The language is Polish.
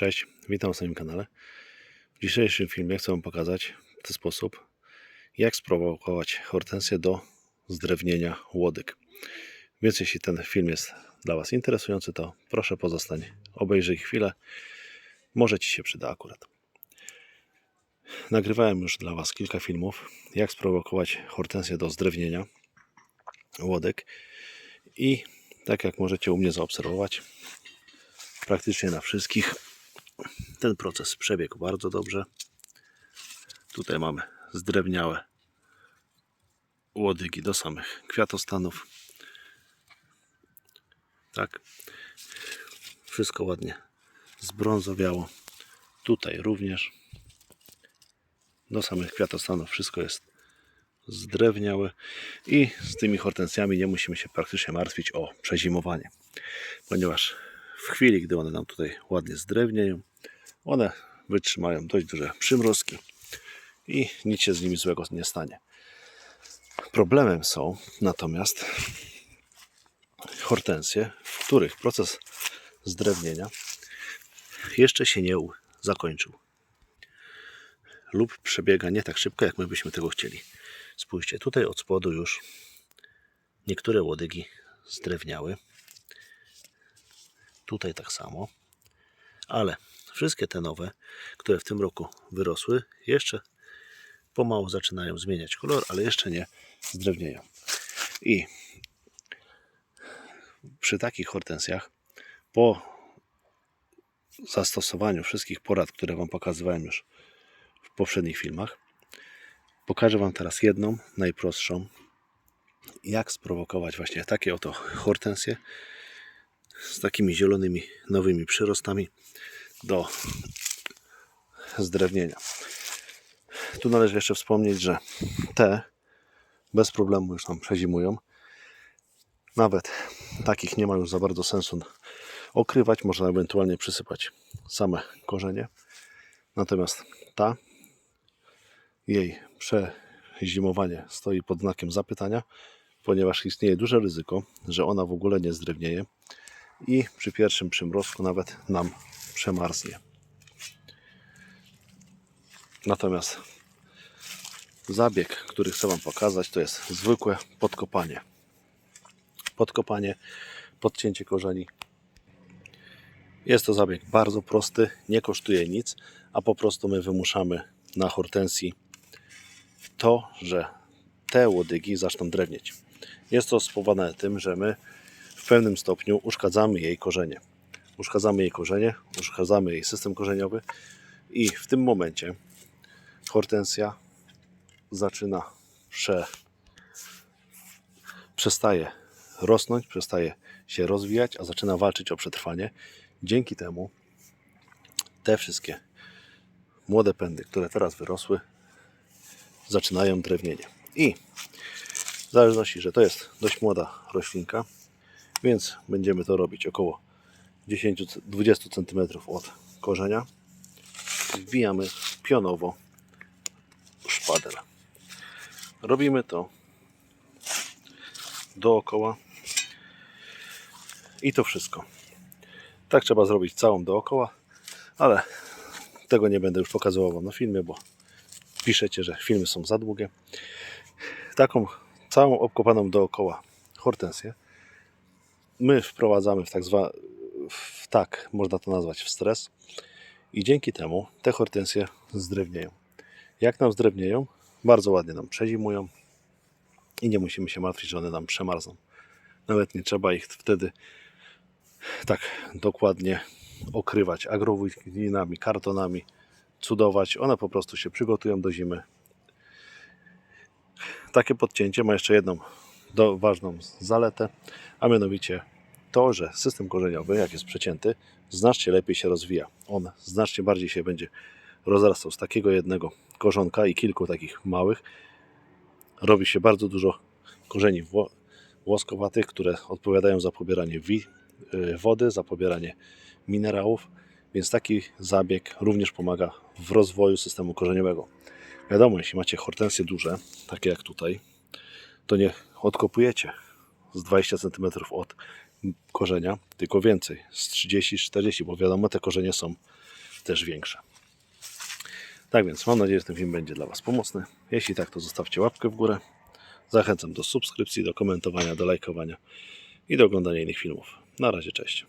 Cześć, witam na swoim kanale. W dzisiejszym filmie chcę pokazać w ten sposób, jak sprowokować hortensję do zdrewnienia łodyg. Więc jeśli ten film jest dla Was interesujący, to proszę pozostań, obejrzyj chwilę. Może Ci się przyda akurat. Nagrywałem już dla Was kilka filmów, jak sprowokować hortensję do zdrewnienia łodyg. I tak jak możecie u mnie zaobserwować, praktycznie na wszystkich ten proces przebiegł bardzo dobrze. Tutaj mamy zdrewniałe łodygi do samych kwiatostanów. Tak. Wszystko ładnie zbrązowiało. Tutaj również. Do samych kwiatostanów wszystko jest zdrewniałe i z tymi hortensjami nie musimy się praktycznie martwić o przezimowanie, ponieważ w chwili, gdy one nam tutaj ładnie zdrewnieją, one wytrzymają dość duże przymrozki i nic się z nimi złego nie stanie. Problemem są natomiast hortensje, w których proces zdrewnienia jeszcze się nie zakończył lub przebiega nie tak szybko, jak my byśmy tego chcieli. Spójrzcie, tutaj od spodu już niektóre łodygi zdrewniały. Tutaj tak samo. Ale wszystkie te nowe, które w tym roku wyrosły, jeszcze pomału zaczynają zmieniać kolor, ale jeszcze nie zdrewnieją. I przy takich hortensjach, po zastosowaniu wszystkich porad, które Wam pokazywałem już w poprzednich filmach, pokażę Wam teraz jedną, najprostszą, jak sprowokować właśnie takie oto hortensje z takimi zielonymi, nowymi przyrostami do zdrewnienia. Tu należy jeszcze wspomnieć, że te bez problemu już nam przezimują. Nawet takich nie ma już za bardzo sensu okrywać, można ewentualnie przysypać same korzenie. Natomiast ta, jej przezimowanie stoi pod znakiem zapytania, ponieważ istnieje duże ryzyko, że ona w ogóle nie zdrewnieje i przy pierwszym przymrozku nawet nam przemarznie. Natomiast zabieg, który chcę Wam pokazać, to jest zwykłe podkopanie. Podkopanie, podcięcie korzeni. Jest to zabieg bardzo prosty, nie kosztuje nic, a po prostu my wymuszamy na hortensji to, że te łodygi zaczną drewnieć. Jest to spowodowane tym, że my w pewnym stopniu uszkadzamy jej korzenie. Uszkadzamy jej korzenie, uszkadzamy jej system korzeniowy i w tym momencie hortensja zaczyna prze, przestaje rosnąć, przestaje się rozwijać, a zaczyna walczyć o przetrwanie. Dzięki temu te wszystkie młode pędy, które teraz wyrosły, zaczynają drewnienie. I w zależności, że to jest dość młoda roślinka, więc będziemy to robić około 10-20 cm od korzenia. Wbijamy pionowo szpadel. Robimy to dookoła i to wszystko. Tak trzeba zrobić całą dookoła, ale tego nie będę już pokazywał Wam na filmie, bo piszecie, że filmy są za długie. Taką całą obkopaną dookoła hortensję my wprowadzamy w tak zwa, w tak można to nazwać w stres i dzięki temu te hortensje zdrewnieją. Jak nam zdrewnieją? Bardzo ładnie nam przezimują i nie musimy się martwić, że one nam przemarzną. Nawet nie trzeba ich wtedy tak dokładnie okrywać agrowujninami, kartonami, cudować. One po prostu się przygotują do zimy. Takie podcięcie ma jeszcze jedną do, ważną zaletę, a mianowicie to, że system korzeniowy, jak jest przecięty, znacznie lepiej się rozwija. On znacznie bardziej się będzie rozrastał z takiego jednego korzonka i kilku takich małych. Robi się bardzo dużo korzeni łoskowatych, które odpowiadają za pobieranie y, wody, za pobieranie minerałów, więc taki zabieg również pomaga w rozwoju systemu korzeniowego. Wiadomo, jeśli macie hortensje duże, takie jak tutaj, to nie odkopujecie z 20 cm od korzenia, tylko więcej, z 30-40, bo wiadomo, te korzenie są też większe. Tak więc mam nadzieję, że ten film będzie dla Was pomocny. Jeśli tak, to zostawcie łapkę w górę. Zachęcam do subskrypcji, do komentowania, do lajkowania i do oglądania innych filmów. Na razie, cześć.